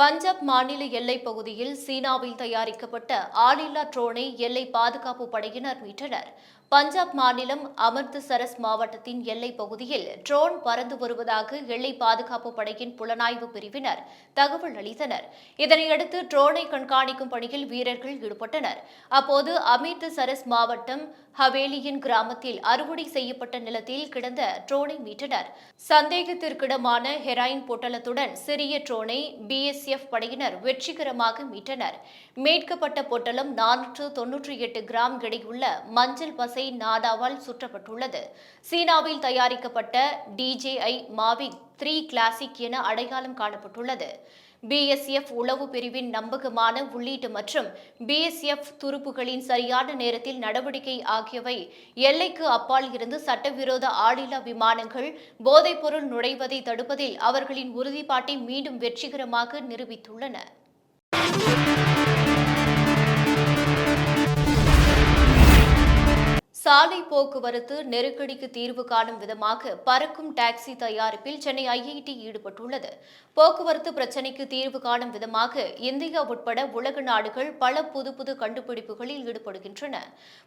Punjab மாநில எல்லைப் பகுதியில் சீனாவில் தயாரிக்கப்பட்ட ஆளில்லா ட்ரோனை எல்லை பாதுகாப்பு படையினர் மீட்டனர். பஞ்சாப் மாநிலம் அமிர்தசரஸ் மாவட்டத்தின் எல்லைப் பகுதியில் ட்ரோன் பறந்து வருவதாக எல்லை பாதுகாப்பு படையின் புலனாய்வு பிரிவினர் தகவல் அளித்தனர். இதனையடுத்து ட்ரோனை கண்காணிக்கும் பணியில் வீரர்கள் ஈடுபட்டனர். அப்போது அமிர்தசரஸ் மாவட்டம் ஹவேலியின் கிராமத்தில் அறுவடை செய்யப்பட்ட நிலத்தில் கிடந்த ட்ரோனை மீட்டனர். சந்தேகத்திற்கிடமான ஹெராயின் பொட்டலத்துடன் சிறிய ட்ரோனை பிஎஸ்எஃப் படையினர் வெற்றிகரமாக மீட்டனர். மீட்கப்பட்ட பொட்டலம் நானூற்று தொன்னூற்றி எட்டு கிராம் எடையுள்ள மஞ்சள் பசை நாடாவால் சுற்றப்பட்டுள்ளது. சீனாவில் தயாரிக்கப்பட்ட டிஜேஐ மாவிக் த்ரீ கிளாசிக் என அடையாளம் காணப்பட்டுள்ளது. பிஎஸ்எஃப் உளவு பிரிவின் நம்பகமான உள்ளீட்டு மற்றும் பிஎஸ்எஃப் துருப்புகளின் சரியான நேரத்தில் நடவடிக்கை ஆகியவை எல்லைக்கு அப்பால் இருந்து சட்டவிரோத ஆளில்லா விமானங்கள் போதைப்பொருள் நுழைவதை தடுப்பதில் அவர்களின் உறுதிப்பாட்டை மீண்டும் வெற்றிகரமாக நிரூபித்துள்ளன. சாலை போக்குவரத்து நெருக்கடிக்கு தீர்வு காணும் விதமாக பறக்கும் டாக்ஸி தயாரிப்பில் சென்னை ஐஐடி ஈடுபட்டுள்ளது. போக்குவரத்து பிரச்சினைக்கு தீர்வு காணும் விதமாக இந்தியா உட்பட உலக நாடுகள் பல புது புது கண்டுபிடிப்புகளில் ஈடுபடுகின்றன.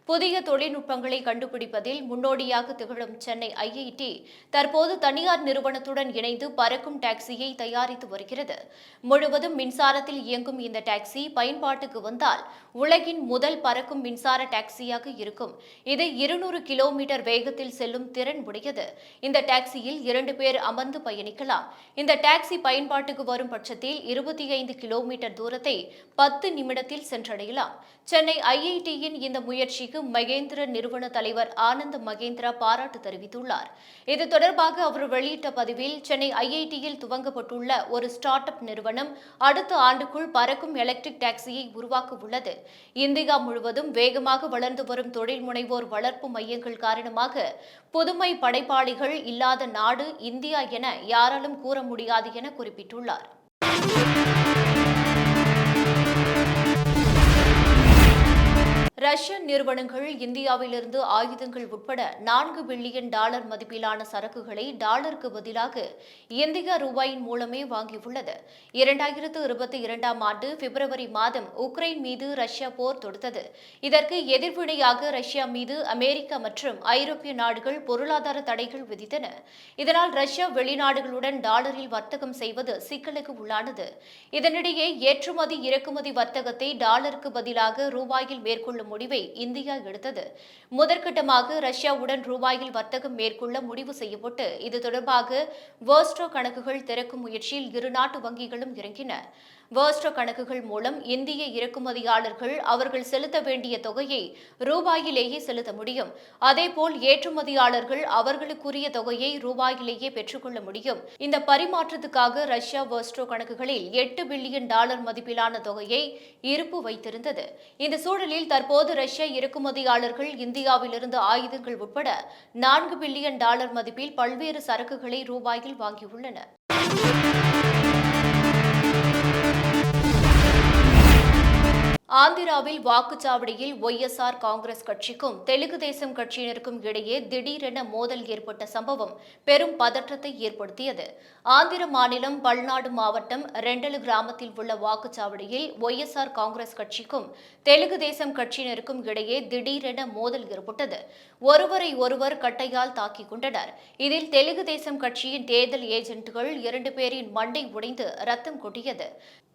புதிய தொழில்நுட்பங்களை கண்டுபிடிப்பதில் முன்னோடியாக திகழும் சென்னை ஐஐடி தற்போது தனியார் நிறுவனத்துடன் இணைந்து பறக்கும் டாக்ஸியை தயாரித்து வருகிறது. முழுவதும் மின்சாரத்தில் இயங்கும் இந்த டாக்ஸி பயன்பாட்டுக்கு வந்தால் உலகின் முதல் பறக்கும் மின்சார டாக்ஸியாக இருக்கும். இது இருநூறு கிலோமீட்டர் வேகத்தில் செல்லும் திறன் உடையது. இந்த டாக்ஸியில் இரண்டு பேர் அமர்ந்து பயணிக்கலாம். இந்த டாக்ஸி பயன்பாட்டுக்கு வரும் பட்சத்தில் இருபத்தி ஐந்து கிலோமீட்டர் தூரத்தை பத்து நிமிடத்தில் சென்றடையலாம். சென்னை ஐஐடியின் இந்த முயற்சிக்கு மகேந்திர நிறுவன தலைவர் ஆனந்த் மகேந்திரா பாராட்டு தெரிவித்துள்ளார். இது தொடர்பாக அவர் வெளியிட்ட பதிவில் சென்னை ஐஐடியில் துவங்கப்பட்டுள்ள ஒரு ஸ்டார்ட் அப் நிறுவனம் அடுத்த ஆண்டுக்குள் பறக்கும் எலக்ட்ரிக் டாக்ஸியை உருவாக்க உள்ளது இந்தியா முழுவதும் வேகமாக வளர்ந்து வரும் தொழில் முனைவோர் வளர்ப்பு மையங்கள் காரணமாக புதுமை படைப்பாளிகள் இல்லாத நாடு இந்தியா என யாராலும் கூற முடியாது என குறிப்பிட்டுள்ளார். ரஷ்யன் நிறுவனங்கள் இந்தியாவிலிருந்து ஆயுதங்கள் உட்பட நான்கு பில்லியன் டாலர் மதிப்பிலான சரக்குகளை டாலருக்கு பதிலாக இந்திய ரூபாயின் மூலமே வாங்கியுள்ளது. இரண்டாயிரத்து இருபத்தி இரண்டாம் ஆண்டு பிப்ரவரி மாதம் உக்ரைன் மீது ரஷ்யா போர் தொடுத்தது. இதற்கு எதிர்வினையாக ரஷ்யா மீது அமெரிக்கா மற்றும் ஐரோப்பிய நாடுகள் பொருளாதார தடைகள் விதித்தன. இதனால் ரஷ்யா வெளிநாடுகளுடன் டாலரில் வர்த்தகம் செய்வது சிக்கலுக்கு உள்ளானது. இதனிடையே ஏற்றுமதி இறக்குமதி வர்த்தகத்தை டாலருக்கு பதிலாக ரூபாயில் மேற்கொள்ளும் முடிவை இந்தியா எடுத்தது. முதற்கட்டமாக ரஷ்யாவுடன் ரூபாயில் வர்த்தகம் மேற்கொள்ள முடிவு செய்யப்பட்டு இது தொடர்பாக வேர்ஸ்ட்ரோ கணக்குகள் திறக்கும் முயற்சியில் இரு நாட்டு வங்கிகளும் இறங்கின. வேர்ஸ்ட்ரோ கணக்குகள் மூலம் இந்திய இறக்குமதியாளர்கள் அவர்கள் செலுத்த வேண்டிய தொகையை ரூபாயிலேயே செலுத்த முடியும். அதேபோல் ஏற்றுமதியாளர்கள் அவர்களுக்குரிய தொகையை ரூபாயிலேயே பெற்றுக்கொள்ள முடியும். இந்த பரிமாற்றத்துக்காக ரஷ்யா வேர்ஸ்ட்ரோ கணக்குகளில் எட்டு பில்லியன் டாலர் மதிப்பிலான தொகையை இருப்பு வைத்திருந்தது. இந்த சூழலில் தற்போது ரஷ்ய இறக்குமதியாளர்கள் இந்தியாவிலிருந்து ஆயுதங்கள் உட்பட நான்கு பில்லியன் டாலர் மதிப்பில் பல்வேறு சரக்குகளை ரூபாயில் வாங்கியுள்ளனர். ஆந்திராவில் வாக்குச்சாவடியில் ஒய்எஸ்ஆர் காங்கிரஸ் கட்சிக்கும் தெலுங்கு தேசம் கட்சியினருக்கும் இடையே திடீரென மோதல் ஏற்பட்ட சம்பவம் பெரும் பதற்றத்தை ஏற்படுத்தியது. ஆந்திர மாநிலம் பல்நாடு மாவட்டம் ரெண்டலு கிராமத்தில் உள்ள வாக்குச்சாவடியில் ஒய்எஸ்ஆர் காங்கிரஸ் கட்சிக்கும் தெலுங்கு தேசம் கட்சியினருக்கும் இடையே திடீரென மோதல் ஏற்பட்டது. ஒருவரை ஒருவர் கட்டையால் தாக்கிக் கொண்டனர். இதில் தெலுங்கு தேசம் கட்சியின் தேர்தல் ஏஜென்ட்டுகள் இரண்டு பேரின் மண்டை உடைந்து ரத்தம் கொட்டியது.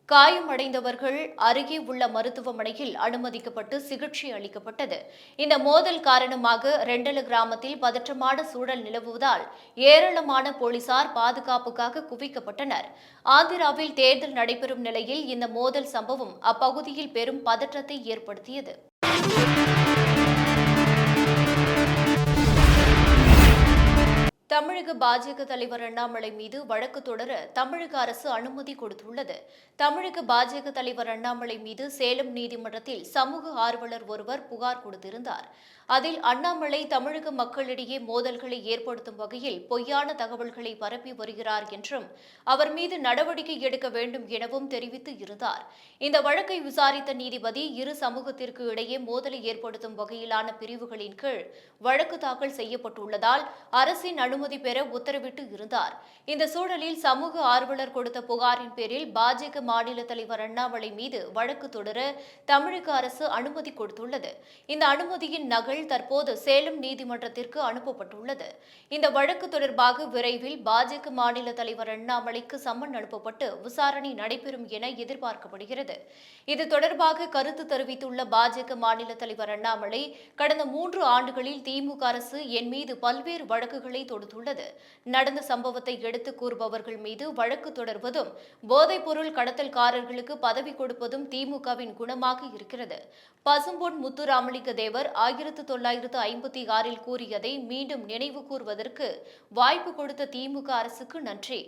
காயமடைந்தவர்கள் அருகே உள்ள மருத்துவமனையில் அனுமதிக்கப்பட்டு சிகிச்சை அளிக்கப்பட்டது. இந்த மோதல் காரணமாக ரெண்டல கிராமத்தில் பதற்றமான சூழல் நிலவுவதால் ஏராளமான போலீசார் பாதுகாப்புக்காக குவிக்கப்பட்டனர். ஆந்திராவில் தேர்தல் நடைபெறும் நிலையில் இந்த மோதல் சம்பவம் அப்பகுதியில் பெரும் பதற்றத்தை ஏற்படுத்தியது. தமிழக பாஜக தலைவர் அண்ணாமலை மீது வழக்கு தொடர தமிழக அரசு அனுமதி கொடுத்துள்ளது. தமிழக பாஜக தலைவர் அண்ணாமலை மீது சேலம் நீதிமன்றத்தில் சமூக ஆர்வலர் ஒருவர் புகார் கொடுத்திருந்தார். அதில் அண்ணாமலை தமிழக மக்களிடையே மோதல்களை ஏற்படுத்தும் வகையில் பொய்யான தகவல்களை பரப்பி வருகிறார் என்றும் அவர் மீது நடவடிக்கை எடுக்க வேண்டும் எனவும் தெரிவித்து இருந்தார். இந்த வழக்கை விசாரித்த நீதிபதி இரு சமூகத்திற்கு இடையே மோதலை ஏற்படுத்தும் வகையிலான பிரிவுகளின் கீழ் வழக்கு தாக்கல் செய்யப்பட்டுள்ளதால் அரசின் அனுமதி பெற உத்தரவிட்டு இருந்தார். இந்த சூழலில் சமூக ஆர்வலர் கொடுத்த புகாரின் பேரில் பாஜக மாநில தலைவர் அண்ணாமலை மீது வழக்கு தொடர தமிழக அரசு அனுமதி கொடுத்துள்ளது. இந்த அனுமதியின் நகல் தற்போது சேலம் நீதிமன்றத்திற்கு அனுப்பப்பட்டுள்ளது. இந்த வழக்கு தொடர்பாக விரைவில் பாஜக மாநில தலைவர் அண்ணாமலைக்கு சம்மன் அனுப்பப்பட்டு விசாரணை நடைபெறும் என எதிர்பார்க்கப்படுகிறது. இது தொடர்பாக கருத்து தெரிவித்துள்ள பாஜக மாநில தலைவர் அண்ணாமலை கடந்த மூன்று ஆண்டுகளில் திமுக அரசு என் மீது பல்வேறு வழக்குகளை தொடுத்துள்ளது. நடந்த சம்பவத்தை எடுத்து கூறுபவர்கள் மீது வழக்கு தொடர்வதும் போதைப்பொருள் கடத்தல்காரர்களுக்கு பதவி கொடுப்பதும் திமுகவின் குணமாக இருக்கிறது. பசும்பொன் முத்துராமலிங்க தேவர் ஆயிரத்து தொள்ளாயிரத்து ஐம்பத்தி ஆறில் கூறியதை மீண்டும் நினைவு கூறுவதற்கு வாய்ப்பு கொடுத்த திமுக அரசுக்கு நன்றி.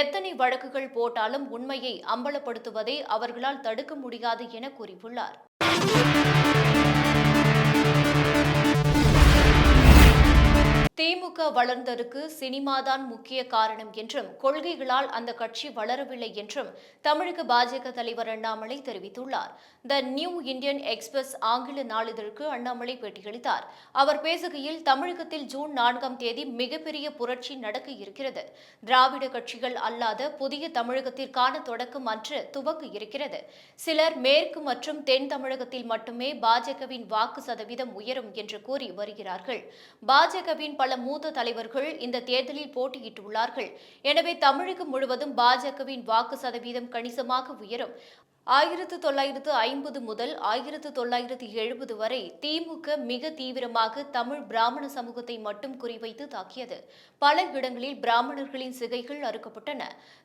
எத்தனை வழக்குகள் போட்டாலும் உண்மையை அம்பலப்படுத்துவதை அவர்களால் தடுக்க முடியாது என கூறியுள்ளார். திமுக வளர்ந்ததற்கு சினிமாதான் முக்கிய காரணம் என்றும் கொள்கைகளால் அந்த கட்சி வளரவில்லை என்றும் தமிழக பாஜக தலைவர் அண்ணாமலை தெரிவித்துள்ளார். த நியூ இந்தியன் எக்ஸ்பிரஸ் ஆங்கில நாளிதழுக்கு அண்ணாமலை பேட்டியளித்தார். அவர் பேசுகையில் தமிழகத்தில் ஜூன் நான்காம் தேதி மிகப்பெரிய புரட்சி நடக்க இருக்கிறது. திராவிட கட்சிகள் அல்லாத புதிய தமிழகத்திற்கான தொடக்கம் அன்று துவக்க இருக்கிறது. சிலர் மேற்கு மற்றும் தென் தமிழகத்தில் மட்டுமே பாஜகவின் வாக்கு சதவீதம் உயரும் என்று கூறி வருகிறார்கள். பாஜகவின் பல மூத்த தலைவர்கள் இந்த தேர்தலில் போட்டியிட்டுள்ளார்கள் எனவே தமிழகம் முழுவதும் பாஜகவின் வாக்கு சதவீதம் கணிசமாக உயரும். ஆயிரத்து தொள்ளாயிரத்து ஐம்பது முதல் ஆயிரத்து தொள்ளாயிரத்து எழுபது வரை திமுக மிக தீவிரமாக தமிழ் பிராமண சமூகத்தை மட்டும் குறிவைத்து தாக்கியது. பல இடங்களில் பிராமணர்களின் சிகைகள் அறுக்கப்பட்டன.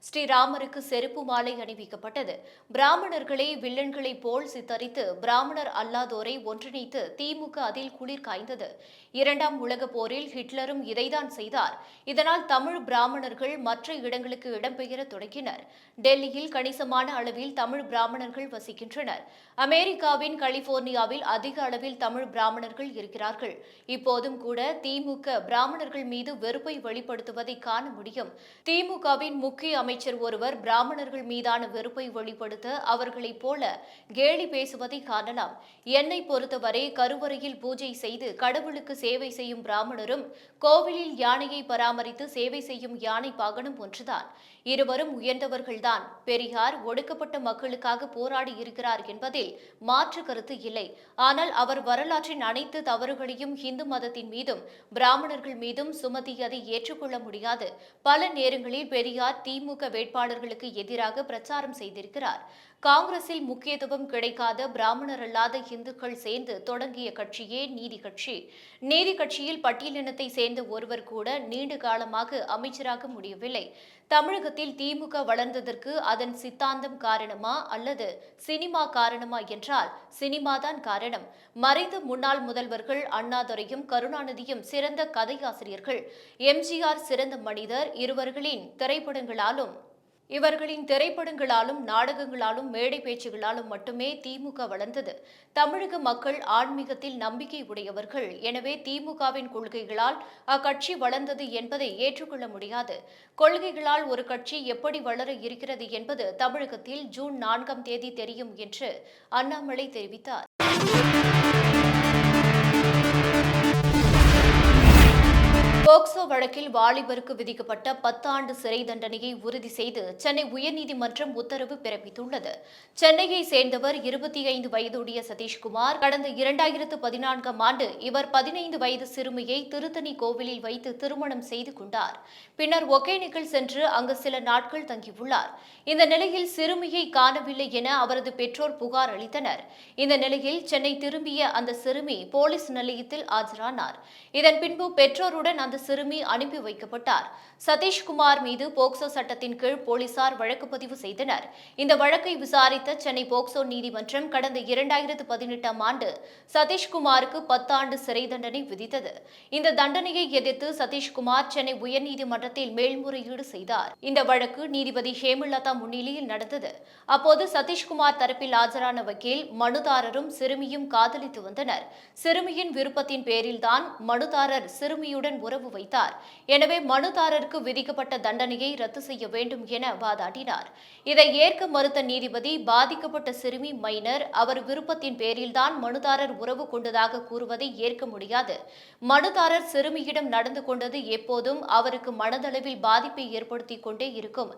ஸ்ரீராமருக்கு செருப்பு மாலை அணிவிக்கப்பட்டது. பிராமணர்களை வில்லன்களைப் போல் சித்தரித்து பிராமணர் அல்லாதோரை ஒன்றிணைத்து திமுக அதில் குளிர் காய்ந்தது. இரண்டாம் உலகப் போரில் ஹிட்லரும் இதைதான் செய்தார். இதனால் தமிழ் பிராமணர்கள் மற்ற இடங்களுக்கு இடம்பெயர தொடங்கினர். டெல்லியில் கணிசமான அளவில் தமிழ் பிராமணர்கள் வசிக்கின்றனர். அமெரிக்காவின் கலிபோர்னியாவில் அதிக அளவில் தமிழ் பிராமணர்கள் இருக்கிறார்கள். இப்போதும் கூட திமுக பிராமணர்கள் மீது வெறுப்பை வெளிப்படுத்துவதை காண முடியும். திமுகவின் முக்கிய அமைச்சர் ஒருவர் பிராமணர்கள் மீதான வெறுப்பை வெளிப்படுத்த அவர்களைப் போல கேலி பேசுவதை காணலாம். என்னை பொறுத்தவரை கருவறையில் பூஜை செய்து கடவுளுக்கு சேவை செய்யும் பிராமணரும் கோவிலில் யானையை பராமரித்து சேவை செய்யும் யானை பாகனும் ஒன்றுதான். இருவரும் உயர்ந்தவர்கள்தான். பெரியார் ஒடுக்கப்பட்ட மக்களுக்காக போராடி இருக்கிறார் என்பதில் மாற்று கருத்து இல்லை. ஆனால் அவர் வரலாற்றின் அனைத்து தவறுகளையும் இந்து மதத்தின் மீதும் பிராமணர்கள் மீதும் சுமத்தியதை ஏற்றுக்கொள்ள முடியாது. பல நேரங்களில் பெரியார் திமுக வேட்பாளர்களுக்கு எதிராக பிரச்சாரம் செய்திருக்கிறார். காங்கிரஸில் முக்கியத்துவம் கிடைக்காத பிராமணர் அல்லாத இந்துக்கள் சேர்ந்து தொடங்கிய கட்சியே நீதி கட்சி. நீதி கட்சியில் பட்டியலினத்தை சேர்ந்த ஒருவர் கூட நீண்ட காலமாக அமைச்சராக முடியவில்லை. தமிழகத்தில் திமுக வளர்ந்ததற்கு அதன் சித்தாந்தம் காரணமா அல்லது சினிமா காரணமா என்றால் சினிமாதான் காரணம். மறைந்த முன்னாள் முதல்வர்கள் அண்ணாதுரையும் கருணாநிதியும் சிறந்த கதையாசிரியர்கள். எம்ஜிஆர் சிறந்த மனிதர் இருவர்களின் திரைப்படங்களாலும் இவர்களின் திரைப்படங்களாலும் நாடகங்களாலும் மேடை பேச்சுகளாலும் மட்டுமே திமுக வளர்ந்தது. தமிழக மக்கள் ஆன்மீகத்தில் நம்பிக்கை உடையவர்கள். எனவே திமுகவின் கொள்கைகளால் அக்கட்சி வளர்ந்தது என்பதை ஏற்றுக்கொள்ள முடியாது. கொள்கைகளால் ஒரு கட்சி எப்படி வளர இருக்கிறது என்பது தமிழகத்தில் ஜூன் நான்காம் தேதி தெரியும் என்று அண்ணாமலை தெரிவித்தார். போக்சோ வழக்கில் வாலிபருக்கு விதிக்கப்பட்ட பத்தாண்டு சிறை தண்டனையை உறுதி செய்து சென்னை உயர்நீதிமன்றம் உத்தரவு பிறப்பித்துள்ளது. சென்னையை சேர்ந்தவர் இருபத்தி ஐந்து வயதுடைய சதீஷ்குமார் கடந்த இரண்டாயிரத்து பதினான்காம் ஆண்டு இவர் பதினைந்து வயது சிறுமியை திருத்தணி கோவிலில் வைத்து திருமணம் செய்து கொண்டார். பின்னர் ஒகேனக்கல் சென்று அங்கு சில நாட்கள் தங்கியுள்ளார். இந்த நிலையில் சிறுமியை காணவில்லை என அவரது பெற்றோர் புகார் அளித்தனர். இந்த நிலையில் சென்னை திரும்பிய அந்த சிறுமி போலீஸ் நிலையத்தில் ஆஜரானார். இதன் பின்பு பெற்றோருடன் அந்த சிறுமி அனுப்பி வைக்கப்பட்டார். சதீஷ்குமார் மீது போக்சோ சட்டத்தின் கீழ் போலீசார் வழக்கு பதிவு செய்தனர். இந்த வழக்கை விசாரித்த சென்னை போக்சோ நீதிமன்றம் கடந்த இரண்டாயிரத்து பதினெட்டாம் ஆண்டு சதீஷ்குமாருக்கு பத்தாண்டு சிறை தண்டனை விதித்தது. இந்த தண்டனையை எதிர்த்து சதீஷ்குமார் சென்னை உயர்நீதிமன்றத்தில் மேல்முறையீடு செய்தார். இந்த வழக்கு நீதிபதி ஹேமலதா முன்னிலையில் நடந்தது. அப்போது சதீஷ்குமார் தரப்பில் ஆஜரான வக்கீல் மனுதாரரும் சிறுமியும் காதலித்து வந்தனர். சிறுமியின் விருப்பத்தின் பேரில்தான் மனுதாரர் சிறுமியுடன் உறவு வைத்தார். எனவே மனுதாரருக்கு விதிக்கப்பட்ட தண்டனையை ரத்து செய்ய வேண்டும் என வாதாடினார். இதை ஏற்க மறுத்த நீதிபதி பாதிக்கப்பட்ட சிறுமி மைனர் அவர் விருப்பத்தின் பேரில்தான் மனுதாரர் உறவு கொண்டதாக கூறுவதை ஏற்க முடியாது. மனுதாரர் சிறுமியிடம் நடந்து கொண்டது எப்போதும் அவருக்கு மனதளவில் பாதிப்பை ஏற்படுத்தி கொண்டே இருக்கும்.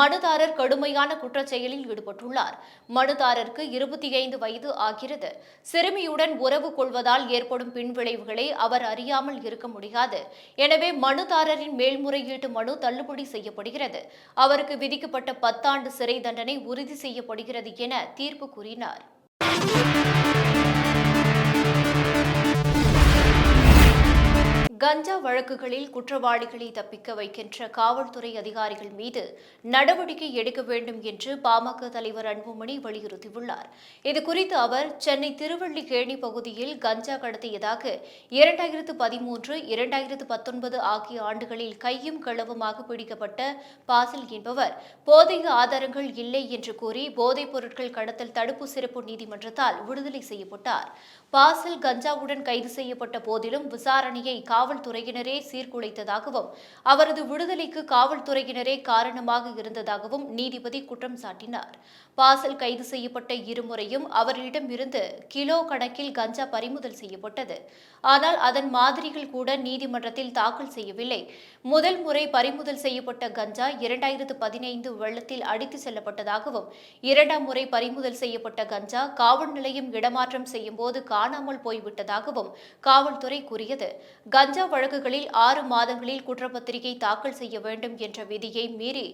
மனுதாரர் கடுமையான குற்றச்செயலில் ஈடுபட்டுள்ளார். மனுதாரருக்கு இருபத்தி ஐந்து வயது ஆகிறது. சிறுமியுடன் உறவு கொள்வதால் ஏற்படும் பின்விளைவுகளை அவர் அறியாமல் இருக்க முடியாது. எனவே மனுதாரரின் மேல்முறையீட்டு மனு தள்ளுபடி செய்யப்படுகிறது. அவருக்கு விதிக்கப்பட்ட பத்தாண்டு சிறை தண்டனை உறுதி செய்யப்படுகிறது என தீர்ப்பு கூறினார். கஞ்சா வழக்குகளில் குற்றவாளிகளை தப்பிக்க வைக்கின்ற காவல்துறை அதிகாரிகள் மீது நடவடிக்கை எடுக்க வேண்டும் என்று பாமக தலைவர் அன்புமணி வலியுறுத்தியுள்ளார். இதுகுறித்து அவர் சென்னை திருவள்ளிக்கேணி பகுதியில் கஞ்சா கடத்தியதாக இரண்டாயிரத்து பதிமூன்று இரண்டாயிரத்து பத்தொன்பது ஆகிய ஆண்டுகளில் கையும் களவுமாக பிடிக்கப்பட்ட பாசில் என்பவர் போதிய ஆதாரங்கள் இல்லை என்று கூறி போதைப் பொருட்கள் கடத்தல் தடுப்பு சிறப்பு நீதிமன்றத்தால் விடுதலை செய்யப்பட்டார். பாசில் கஞ்சாவுடன் கைது செய்யப்பட்ட போதிலும் விசாரணையை காவல்துறையினரே சீர்குலைத்ததாகவும் அவரது விடுதலைக்கு காவல்துறையினரே காரணமாக இருந்ததாகவும் நீதிபதி குற்றம் சாட்டினார். பாசல் கைது செய்யப்பட்ட இருமுறையும் அவரிடம் கிலோ கணக்கில் கஞ்சா பறிமுதல் செய்யப்பட்டது. ஆனால் அதன் மாதிரிகள் கூட நீதிமன்றத்தில் தாக்கல் செய்யவில்லை. முதல் முறை பறிமுதல் செய்யப்பட்ட கஞ்சா இரண்டாயிரத்து பதினைந்து வெள்ளத்தில் அடித்து செல்லப்பட்டதாகவும் இரண்டாம் முறை பறிமுதல் செய்யப்பட்ட கஞ்சா காவல் நிலையம் இடமாற்றம் செய்யும் போது காணாமல் போய்விட்டதாகவும் காவல்துறை கூறியது. கஞ்சா வழக்குகளில் ஆறு மாதங்களில் குற்றப்பத்திரிகை தாக்கல் செய்ய வேண்டும் என்ற விதியை மீறி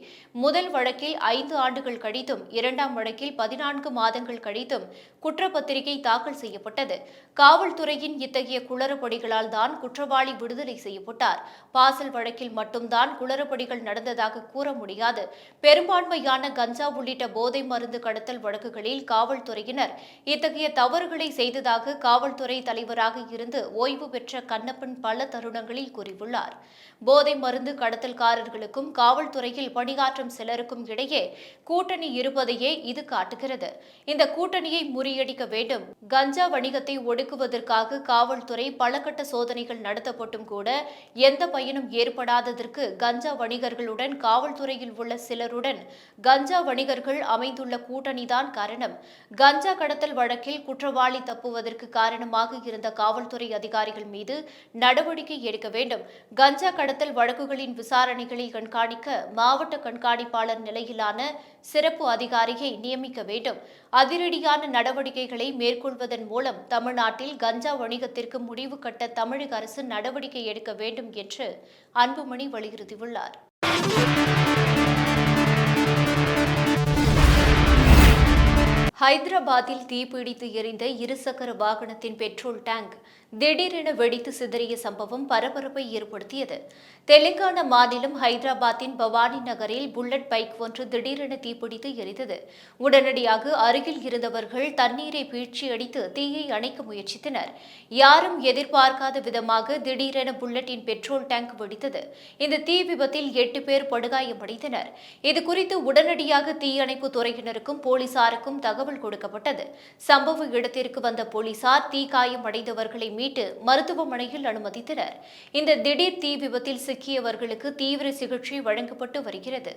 முதல் வழக்கில் ஐந்து ஆண்டுகள் கழித்தும் இரண்டாம் வழக்கில் பதினான்கு மாதங்கள் கழித்தும் குற்றப்பத்திரிகை தாக்கல் செய்யப்பட்டது. காவல்துறையின் இத்தகைய குளறுபடிகளால் தான் குற்றவாளி விடுதலை செய்யப்பட்டார். பாசல் வழக்கில் மட்டும்தான் குளறுபடிகள் நடந்ததாக கூற முடியாது. பெரும்பான்மையான கஞ்சா உள்ளிட்ட போதை மருந்து கடத்தல் வழக்குகளில் காவல்துறையினர் இத்தகைய தவறுகளை செய்ததாக காவல்துறை தலைவராக இருந்து ஓய்வு பெற்ற கண்ணப்பன் பல தருணங்களில் கூறியுள்ளார். போதை மருந்து கடத்தல்காரர்களுக்கும் காவல்துறையில் பணியாற்றும் சிலருக்கும் இடையே கூட்டணி இருப்பதையே இது காட்டுகிறது. இந்த கூட்டணியை முறியடிக்க வேண்டும். கஞ்சா வணிகத்தை ஒடுக்குவதற்காக காவல்துறை பலகட்ட சோதனைகள் நடத்தப்பட்டும் கூட எந்த பயனும் ஏற்படாததற்கு கஞ்சா வணிகர்களுடன் காவல்துறையில் உள்ள சிலருடன் கஞ்சா வணிகர்கள் அமைந்துள்ள கூட்டணிதான் காரணம். கஞ்சா கடத்தல் வழக்கில் குற்றவாளி தப்புவதற்கு காரணமாக இருந்த காவல்துறை அதிகாரிகள் மீது நடவடிக்கை நடவடிக்கை எடுக்க வேண்டும். கஞ்சா கடத்தல் வழக்குகளின் விசாரணைகளை கண்காணிக்க மாவட்ட கண்காணிப்பாளர் நிலையிலான சிறப்பு அதிகாரியை நியமிக்க வேண்டும். அதிரடியான நடவடிக்கைகளை மேற்கொள்வதன் மூலம் தமிழ்நாட்டில் கஞ்சா வணிகத்திற்கு முடிவு கட்ட தமிழக அரசு நடவடிக்கை எடுக்க வேண்டும் என்று அன்புமணி வலியுறுத்தியுள்ளார். ஹைதராபாத்தில் தீப்பிடித்து எரிந்த இருசக்கர வாகனத்தின் பெட்ரோல் டேங்க் திடீரென வெடித்து சிதறிய சம்பவம் பரபரப்பை ஏற்படுத்தியது. தெலுங்கானா மாநிலம் ஹைதராபாத்தின் பவானி நகரில் புல்லட் பைக் ஒன்று திடீரென தீப்பிடித்து எரிந்தது. உடனடியாக அருகில் இருந்தவர்கள் தண்ணீரை பீழ்ச்சி அடித்து தீயை அணைக்க முயற்சித்தனர். யாரும் எதிர்பார்க்காத விதமாக திடீரென புல்லட்டின் பெட்ரோல் டேங்க் வெடித்தது. இந்த தீ விபத்தில் எட்டு பேர் படுகாயமடைந்தனர். இதுகுறித்து உடனடியாக தீயணைப்பு துறையினருக்கும் போலீசாருக்கும் தகவல் கொடுக்கப்பட்டது. சம்பவ இடத்திற்கு வந்த போலீசார் தீக்காயம் அடைந்தவர்களை மீட்டு மருத்துவமனையில் அனுமதித்தனர். இந்த திடீர் தீ விபத்தில் சிக்கியவர்களுக்கு தீவிர சிகிச்சை வழங்கப்பட்டு வருகிறது.